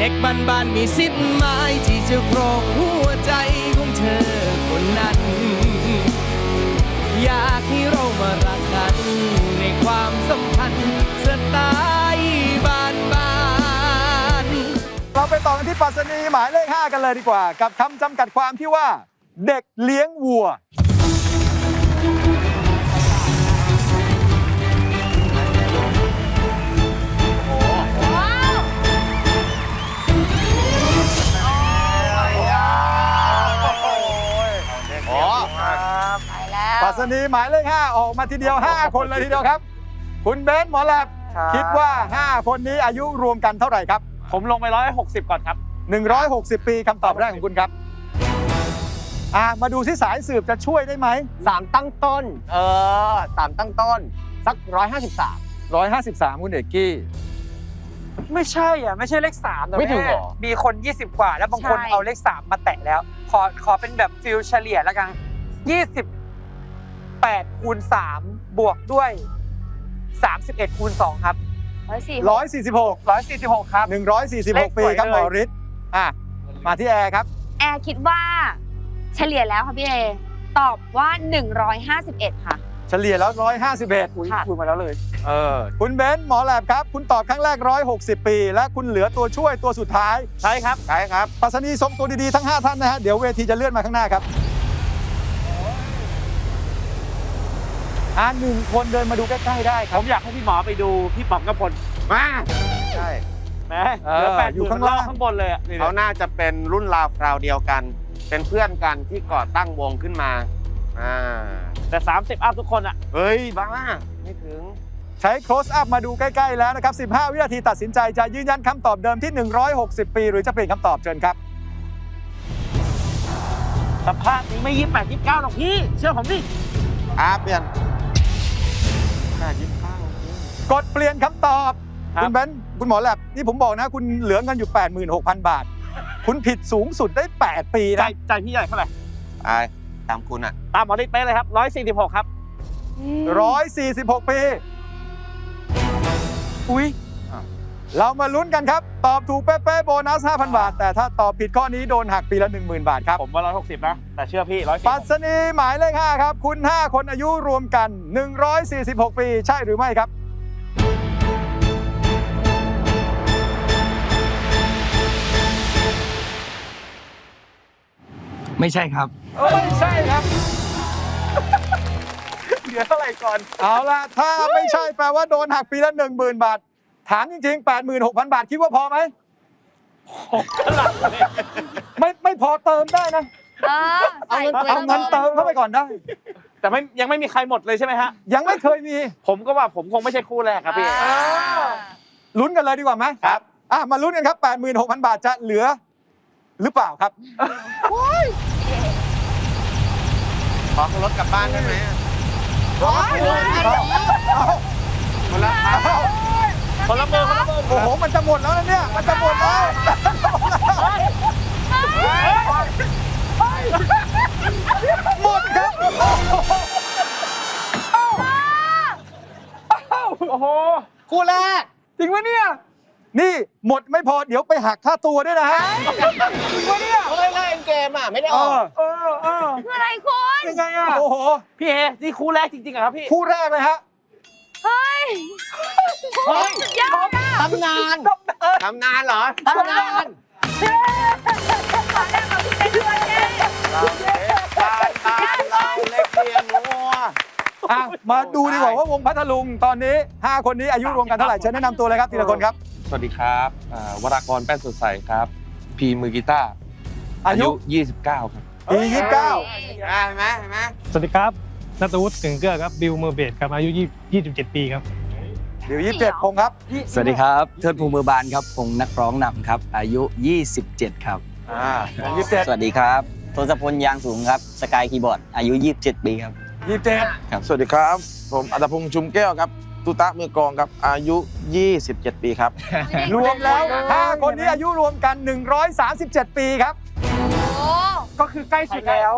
เด็กบ้านบ้านมีสิทธิ์หมายที่จะครองหัวใจของเธอคนนั้น อยากให้เรามารักกันในความสัมพันธ์สไตล์บ้านบ้าน เราไปต่อกันที่ปรัสนีหมายเลข 5 กันเลยดีกว่า กับคำจำกัดความที่ว่า เด็กเลี้ยงวัว แล้วปรัสนีหมายเลข5ออกมาทีเดียว 5 คนเลยทีเดียวครับ คุณเบนซ์หมอแลบคิดว่า 5 คนนี้อายุรวมกันเท่าไหร่ครับ ผมลงไปร้อยหกสิบก่อนครับ 160 ปีคำตอบแรกของคุณครับอ่ามาดูที่สายสืบจะช่วยได้ไหม สามตั้งต้น เออสามตั้งต้น สักร้อยห้าสิบสาม 153 คุณเอกกี้ ไม่ใช่อะ ไม่ใช่เลขสามนะไม่ถึงเหรอ แมีคน 20 กว่า แล้วบางคนใช่ เอาเลขสามมาแตะแล้ว ขอขอเป็นแบบฟิลเฉลี่ยแล้วกัน 28คูณ3บวกด้วย 31คูณ2ครับ ร้อยสี่146 146 ครับ 146 ปีครับหมอฤทธิ์อะมาที่แอร์ครับ แอร์คิดว่า เฉลี่ยแล้วค่ะพี่เอตอบว่า 151 ค่ะ เฉลี่ยแล้ว 151 อุ้ยค่ะ คุยมาแล้วเลย เออคุณเบนซ์หมอแลบครับ คุณตอบครั้งแรก 160 ปี และคุณเหลือตัวช่วยตัวสุดท้ายใช่ครับ ใช่ครับปรัสนีทรงตัวดีๆทั้ง 5 ท่านนะฮะ เดี๋ยวเวทีจะเลื่อนมาข้างหน้าครับ อ่าหนึ่งคนเดินมาดูใกล้ๆได้คผรับมอยากให้พี่หมอไปดูพี่ป๋องกระพลมาใช่ แหมเอเหลืออแปดอยู่อยู่ข้าข้างงล่างล่าง ข้างบนเลยอะนี่เขาน่าจะเป็นรุ่นราวคราวเดียวกัน เป็นเพื่อนกันที่ก่อตั้งวงขึ้นมาอ่าแต่สามสิบอัพทุกคนอะเฮ้ยบ้าไม่ถึง ใช้ close up มาดูใกล้ ๆ แล้วนะครับ 15 วินาทีตัดสินใจจะยืนยันคำตอบเดิมที่ 160 ปี หรือจะเปลี่ยนคำตอบเชิญครับ สภาพนี้ไม่ยี่แปดยี่เก้าหรอกพี่ เชื่อผมดิอาเปลี่ยน แปดยี่สิบเก้ากดเปลี่ยนคำตอบ ครับ คุณเบนซ์คุณหมอแลบนี่ผมบอกนะ คุณเหลือเงินอยู่ 86,000 บาท คุณผิดสูงสุดได้ 8 ปีใจนะ ใจพี่ใหญ่เท่าไหร่ไอ้ตามคุณอะ ตามหมอได้เป๊ะเลยครับร้อยสี่สิบหกครับ 146 ปี อุ้ย เรามาลุ้นกันครับ ตอบถูกเป๊ะๆโบนัส 5,000 บาท แต่ถ้าตอบผิดข้อนี้โดนหักปีละ 10,000 บาทครับผมว่าร้อยหกสิบนะ แต่เชื่อพี่ร้อยปัสนีหมายเลข5ครับ คุณ 5 คนอายุรวมกัน 146 ปี ใช่หรือไม่ครับ ไม่ใช่ครับ ไม่ใช่ครับ เหลือเท่าไหร่ก่อน เอาล่ะ ถ้าไม่ใช่แปลว่าโดนหักปีละ 10,000 บาท ถามจริงๆ 86,000 บาทคิดว่าพอไหมไม่ไม่พอเติมได้นะ เออใส่เอาเงินเติมเข้าไปก่อนได้ แต่ไม่ยังไม่มีใครหมดเลยใช่ไหมฮะ ยังไม่เคยมี ผมก็ว่าผมคงไม่ใช่คู่แรกครับพี่ อ่า ลุ้นกันเลยดีกว่าไหมครับ อะมาลุ้นกันครับ 86,000 บาทจะเหลือ หรือเปล่าครับ ขอรถกลับบ้านได้ไหมเอาคนละครับ คนละมือคนละมือโอ้โห มันจะหมดแล้วนะเนี่ย มันจะหมดแล้วหมดครับโอ้โหคู่แรกจริงไหมเนี่ย นี่หมดไม่พอเดี๋ยวไปหักค่าตัวด้วยนะฮะเขาเล่นเล่นเกมอะไม่ได้เอออกอเออเออคืออะไรคุณยังไงอะโอ้โหพี่เอนี่คู่แรกจริงๆเหรอครับพี่คู่แรกเลยฮะ เฮ้ยเฮ้ยสุดยอดอะตำนานตำนานเหรอตำนานขอแรกมาคุณเป็นด้วยเย้เราเล็กตาตาเราเล็กเพียงนัวอะมาดูดีกว่าว่าวงพัทลุงตอนนี้ 5 คนนี้อายุรวมกันเท่าไหร่เชิญแนะนำตัวเลยครับทีละคนครับ สวัสดีครับอ่าวรากรแป้นสดใสครับ พีมือกีตาร์อายุ 29 ครับปียี่สิบเก้าอะเห็นไหมเห็นไหมสวัสดีครับ นัตวุฒิกึ่งเกลือครับบิวมือเบสครับอายุ20 27 ปีครับ เดี๋ยวยี่สิบเจ็ดพงษ์ครับสวัสดีครับเทิดภูมิมือบานครับผมนักร้องนำครับอายุ 27 ครับ อ่ายี่สิบเจ็ดสวัสดีครับทศพลยางสูงครับสกายคีย์บอร์ดอายุ 27 ปีครับยี่สิบเจ็ดสวัสดีครับ ผมอัตพงษ์ชุมแก้วครับตุตะมือกลองครับอายุ 27 ปีครับ รวมแล้ว5คนนี้อายุรวมกัน 137 ปีครับ โอ้ก็คือใกล้สุดแล้ว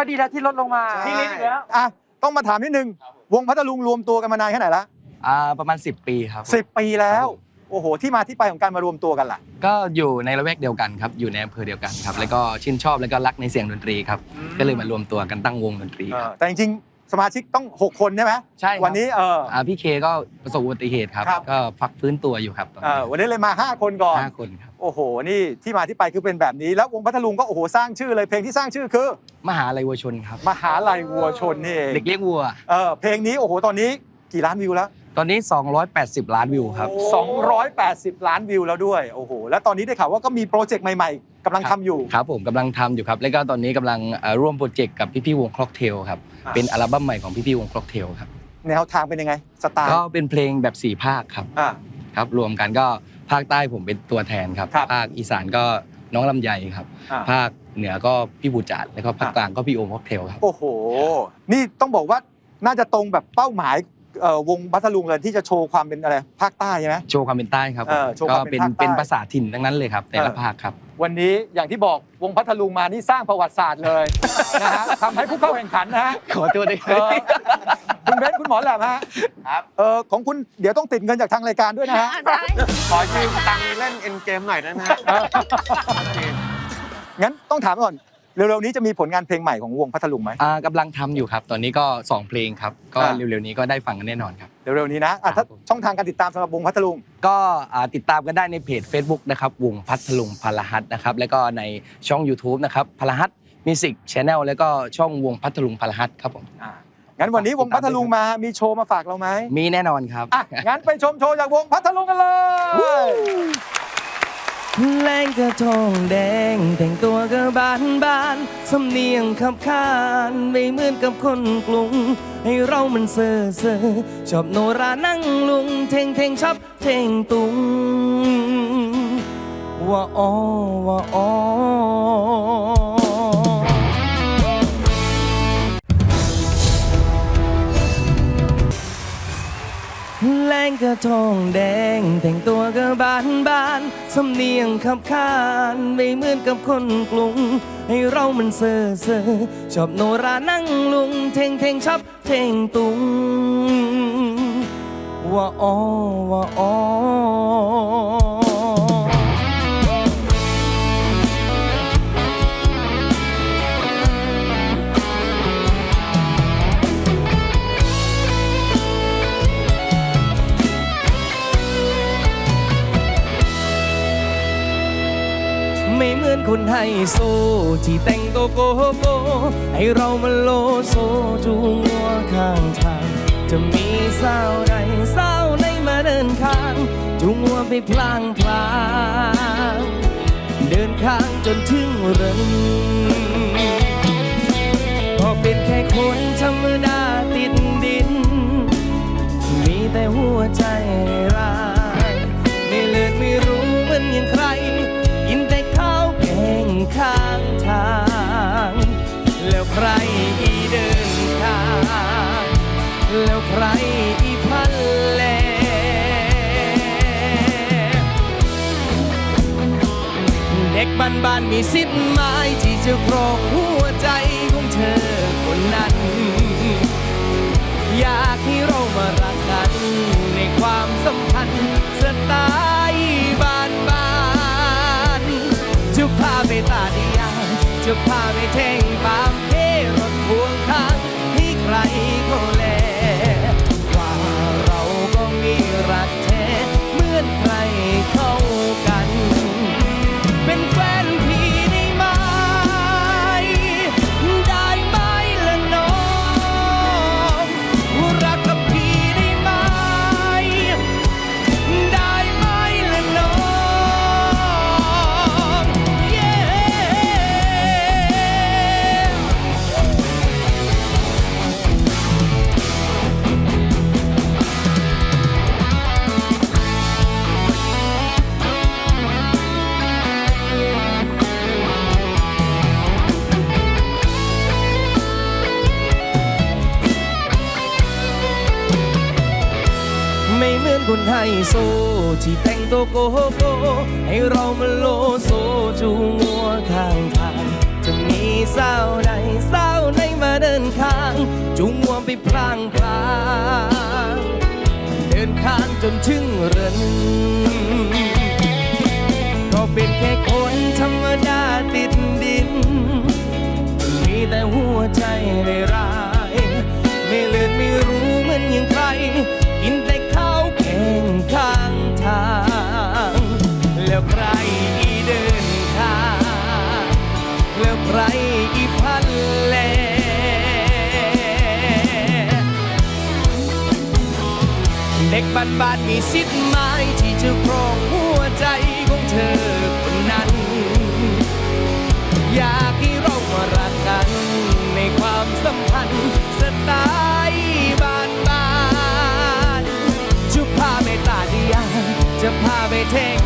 ก็ดีแล้วที่ลดลงมาพี่ลิ้นอีกแล้ว อะต้องมาถามนิดนึง วงพัทลุงรวมตัวกันมานานแค่ไหนละอ่าประมาณ 10 ปีครับสิบปีแล้ว โอ้โห ที่มาที่ไปของการมารวมตัวกันล่ะ ก็อยู่ในละแวกเดียวกันครับ อยู่ในอำเภอเดียวกันครับ แล้วก็ชื่นชอบแล้วก็รักในเสียงดนตรีครับ ก็เลยมารวมตัวกันตั้งวงดนตรีเอคอรับแต่จริงๆ สมาชิกต้อง 6 คนใช่ไหมใช่ครับ วันนี้เออ อ่าพี่เคก็ประสบอุบัติเหตุครับ ครับ ก็พักฟื้นตัวอยู่ครับตอนเอนี้อวันนี้เลยมา 5 คนก่อน ห้าคนครับโอ้โห นี่ที่มาที่ไปคือเป็นแบบนี้ แล้ววงพัทลุงก็โอ้โหสร้างชื่อเลยเพลงที่สร้างชื่อคือ มหาลัยวัวชนครับมหาลัยวัวชนนี่เองเด็กเลี้ยงวัว เออเพลงนี้โอ้โหตอนนี้กี่ล้านวิวแล้ว ตอนนี้ 280 ล้านวิวครับ 280 ล้านวิวแล้วด้วย โอ้โห แล้วตอนนี้ได้ข่าวว่าก็มีโปรเจกต์ใหม่ๆกำลังทำอยู่ ครับผมกำลังทำอยู่ครับ แล้วก็ตอนนี้กำลังเอ่อร่วมโปรเจกต์กับพี่ๆวงคล็อกเทลครับ อ่า เป็นอัลบั้มใหม่ของพี่ๆวงคล็อกเทลครับ แนวทางเป็นยังไง สไตล์ก็เป็นเพลงแบบสี่ภาคครับ อ่า ครับ รวมกันก็ภาคใต้ผมเป็นตัวแทนครับ ครับ ภาคอีสานก็น้องลำไยครับ อ่า ภาคเหนือก็พี่บูจัดแล้วก็ภาคอะ กลางก็พี่โอมค็อกเทลครับ โอ้โห นี่ต้องบอกว่าน่าจะตรงแบบเป้าหมาย เอ่อวงพัทลุงเลยที่จะโชว์ความเป็นอะไรภาคใต้ใช่ไหม โชว์ความเป็นใต้ครับเออโชว์คก็วามเป็เป็นนภาคใต้ เป็นภาษาถิ่นทั้งนั้นเลยครับ แต่ละเออภาคครับ วันนี้อย่างที่บอกวงพัทลุงมานี่สร้างประวัติศาสตร์เลย นะฮะทำให้ผู้เข้าแข่งขันนะฮะขอโทษด้วยคเอรับอคุณเบนซ์คุณหมอแหลมฮะครับ เออของคุณเดี๋ยวต้องติดเงินจากทางรายการด้วยนะฮะใช่ขอยืมตังค์เล่นเอ็นเกมหน่อยได้ไหมฮะ งั้นต้องถามก่อน เร็วๆนี้จะมีผลงานเพลงใหม่ของวงพัทลุงไหม อ่ากำลังทำอยู่ครับ ตอนนี้ก็ 2 เพลงครับ ก็อ่า เร็วๆนี้ก็ได้ฟังกันแน่นอนครับ เร็วๆนี้นะอะถ้าครับผม ช่องทางการติดตามสำหรับวงพัทลุง ก็อ่าติดตามกันได้ในเพจ Facebook นะครับวงพัทลุงพลหัสนะครับแล้วก็ในช่อง YouTube นะครับพลหัสมิวสิกชแนลแล้วก็ช่องวงพัทลุงพลหัสครับผมงั้นวันนี้วงพัทลุงมามีโชว์มาฝากเราไหมมีแน่นอนครับ อะงั้นไปชมโชว์จากวงพัทลุงกันเลย แรงกระทงแดง แต่งตัวก็บานบานสำเนียงขับขานไม่เหมือนกับคนกรุง ให้เรามันเซ่อเซ่อชอบโนรานั่งลุง เท่งเท่งชอบเท่งตุงว่าอ๋อว่าอ๋อ กระทงแดง แต่งตัวก็บานบานสำเนียงขับขานไม่เหมือนกับคนกรุง ให้เรามันเซ่อเซ่อชอบโนรานั่งลุง เท่งเท่งชอบเท่งตุงว่าอ๋อว่าอ๋อ โซ ที่แต่งตัวโกโก ให้เรามาโลโซจูงวัวข้างทาง จะมีสาวใดสาวไหนมาเดินข้าง จูงวัวไปพลางพลาง เดินข้างจนถึงเริน บ้านบ้านมีสิทไม้ที่จะครองหัวใจของเธอคนนั้น อยากให้เรามารักกันในความสัมพันธ์สไตล์บ้านบ้านจะพาไปตาดียาจะพาไปเท่งปาม คนไฮโซ ที่แต่งตัวโกโกให้เรามาโลโซจูงัวข้างทาง จะมีสาวใดสาวใหนมาเดินข้าง จูงงัวไปพลางพลางเดินข้างจนชึ่งเรินก็เป็นแค่คนธรรมดาติดดิน มีแต่หัวใจได้รั เด็กบ้านบ้านมีสิทธิ์ไหมที่จะครองหัวใจของเธอคนนั้น อยากให้เรามารักกันในความสัมพันธ์สไตล์บ้านบ้านจะพาไปตาดียางจะพาไปเทง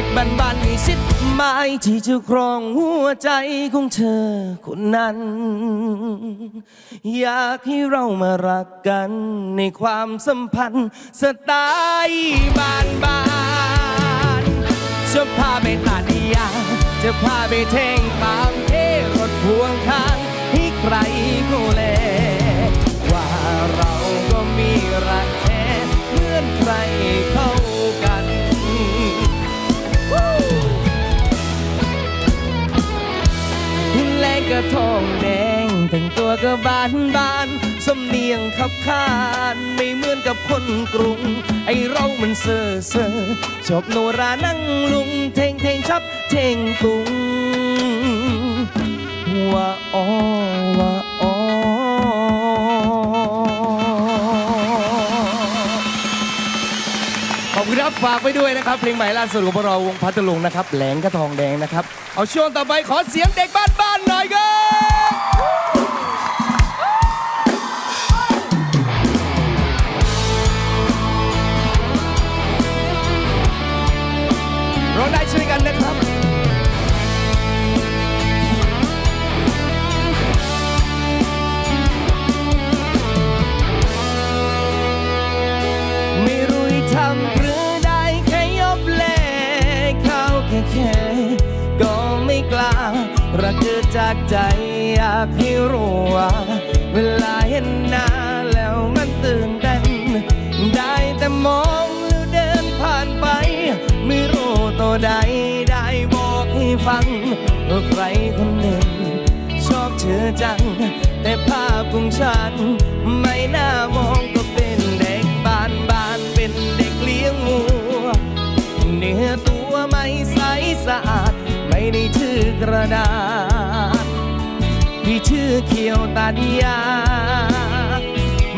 ็กบ้านบ้านๆมีสิทธิ์ไหมที่จะครองหัวใจของเธอคนนั้น อยากให้เรามารักกันในความสัมพันธ์สไตล์บ้านบ้านๆจะพาไปตัดยางจะพาไปแทงปามเทรถพวงข้างให้ใครเขาแลว่าเราก็มีรักแท้เหมือนใครเขา กระทองแดง แต่งตัวก็บานบานสำเนียงขับขานไม่เหมือนกับคนกรุง ไอเรามันเซ่อเซ่อชอบโนรานั่งลุง เทงเทงชับเทงตุงว่าอ๋อว่าอ๋อขอบคุณครับฝากไว้ด้วยนะครับ เพลงใหม่ล่าสุดของพวกเราวงพัทลุงนะครับ แหลงกระทองแดงนะครับ เอาช่วงต่อไปขอเสียงเด็กบ้านบ้าน ๆห ใจอยากให้รู้ว่าเวลาเห็นหน้าแล้วมันตื่นเต้นได้แต่มองแล้วเดินผ่านไป ไม่รู้ตัวใดได้บอกให้ฟังว่าใครคนหนึ่ง ชอบเธอจัง แต่ภาพของฉัน ไม่น่ามองก็เป็นเด็กบ้านบ้านเป็นเด็กเลี้ยงงูเนื้อตัวไม่ใสสะอาด ไม่ได้ถือกระดาษ พี่ชื่อเขียวตาดียา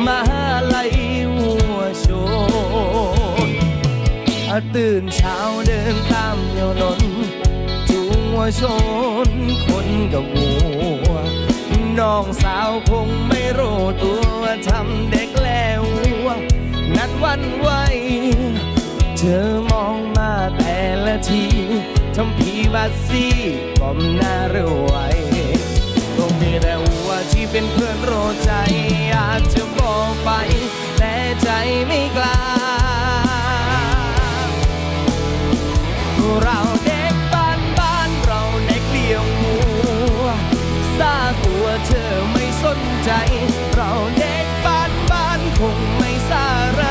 มหาลัยหัวโชนตื่นเช้าเดินตามเยาวนนจูงวัวชนคนกับวัว น้องสาวคงไม่รู้ตัวทำเด็กแล้วนัดวันไว้เธอมองมาแต่ละทีทำพีบัดซี่ก้มหน้าเร็วไว แต่ว่าที่เป็นเพื่อนโรใจ อยากจะบอกไป แต่ใจไม่กล้า เราเด็กบ้านบ้านเราเด็กเลี้ยงวัวซาตัวเธอไม่สนใจ เราเด็กบ้านบ้านคงไม่ซาไร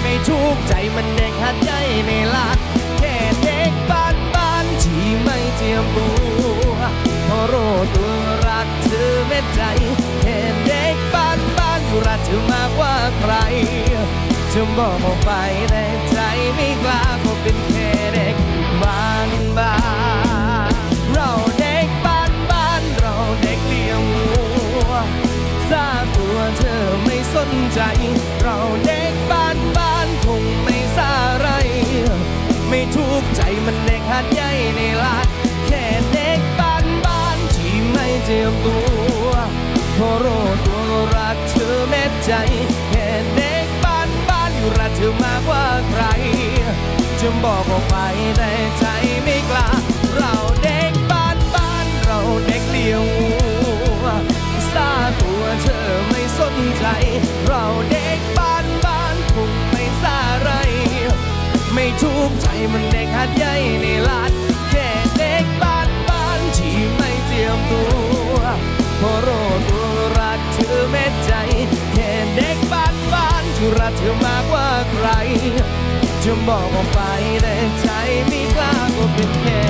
ไม่ทุกข์ใจมันเด็กหัดใหญ่ในลาด ใจแค่เด็กบ้านบ้านรักเธอมากกว่าใครจะบอกออกไปแต่ใจไม่กล้าก็เป็นแค่เด็กบ้านบ้านเราเด็กบ้านบ้านเราเด็กเลี้ยงวัวซาตัวเธอไม่สนใจ เราเด็กบ้านบ้านคงไม่ซาไร ไม่ทุกข์ใจมันเด็กหัดใหญ่ในลาดแค่เด็กบ้านบ้านที่ไม่เจียมตัว เพราะรู้ตัวรักเธอเม็ดใจแค่เด็กบ้านบ้านอยู่รักเธอมากกว่าใคร จะบอกออกไปแต่ใจไม่กล้า เราเด็กบ้านบ้านเราเด็กเลี้ยงวัวซาตัวเธอไม่สนใจ เราเด็กบ้านบ้านคงไม่ซาไร ไม่ทุกข์ใจมันเด็กหัดใหญ่ในลาดแค่เด็กบ้านบ้านที่ไม่เตรียมตัวเพราะรู้ตัวรั ที่รักเธอมากกว่าใคร จะบอกออกไปแต่ใจไม่กล้าก็เป็นแค่